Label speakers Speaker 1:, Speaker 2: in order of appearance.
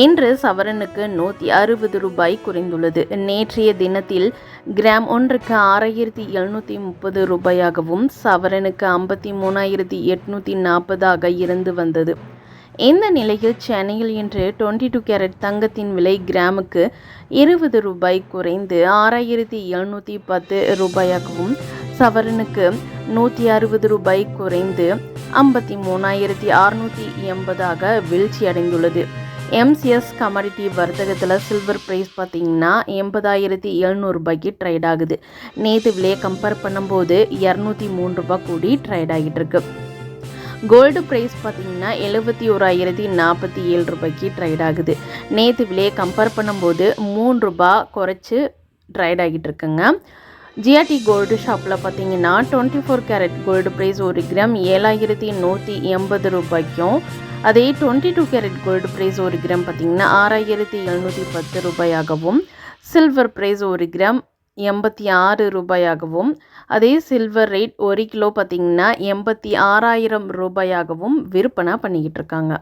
Speaker 1: இன்று சவரனுக்கு நூற்றி அறுபது ரூபாய் குறைந்துள்ளது. நேற்றைய தினத்தில் கிராம் ஒன்றுக்கு ஆறாயிரத்தி எழுநூற்றி முப்பது ரூபாயாகவும் சவரனுக்கு ஐம்பத்தி மூணாயிரத்தி எட்நூற்றி நாற்பதாக இருந்து வந்தது. இந்த நிலையில் சென்னையில் இன்று டுவெண்ட்டி டூ கேரட் தங்கத்தின் விலை கிராமுக்கு இருபது ரூபாய் குறைந்து ஆறாயிரத்தி எழுநூற்றி பத்து ரூபாயாகவும் சவரனுக்கு நூற்றி அறுபது ரூபாய் குறைந்து ஐம்பத்தி மூணாயிரத்தி அறுநூற்றி எண்பதாக வீழ்ச்சி அடைந்துள்ளது எம்சிஎஸ் கமாடிட்டி வர்த்தகத்தில் சில்வர் ப்ரைஸ் பார்த்தீங்கன்னா எண்பதாயிரத்தி எழுநூறுபாய்க்கு ட்ரேட் ஆகுது. நேற்று விலையை கம்பேர் பண்ணும்போது இரநூத்தி மூணு ரூபாய் கூடி ட்ரேட் ஆகிட்டு இருக்கு. கோல்டு ப்ரைஸ் பார்த்தீங்கன்னா எழுபத்தி ஓராயிரத்தி நாற்பத்தி ஏழு ரூபாய்க்கு ட்ரேட் ஆகுது. நேற்று விலையை கம்பேர் பண்ணும்போது மூணு ரூபாய் குறைச்சி ட்ரைட் ஆகிட்டு இருக்குங்க. ஜிஆர்டி கோல்டு ஷாப்பில் பார்த்தீங்கன்னா twenty four carat gold price ஒரு கிராம் ஏழாயிரத்தி நூற்றி எண்பது ரூபாய்க்கும் அதே twenty two carat gold price ஒரு கிராம் பார்த்தீங்கன்னா ஆறாயிரத்தி எழுநூற்றி பத்து ரூபாயாகவும் சில்வர் ப்ரைஸ் ஒரு கிராம் எண்பத்தி ஆறு ரூபாயாகவும் அதே சில்வர் ரேட் ஒரு கிலோ பார்த்தீங்கன்னா எண்பத்தி ஆறாயிரம் ரூபாயாகவும் விற்பனை பண்ணிக்கிட்டு இருக்காங்க.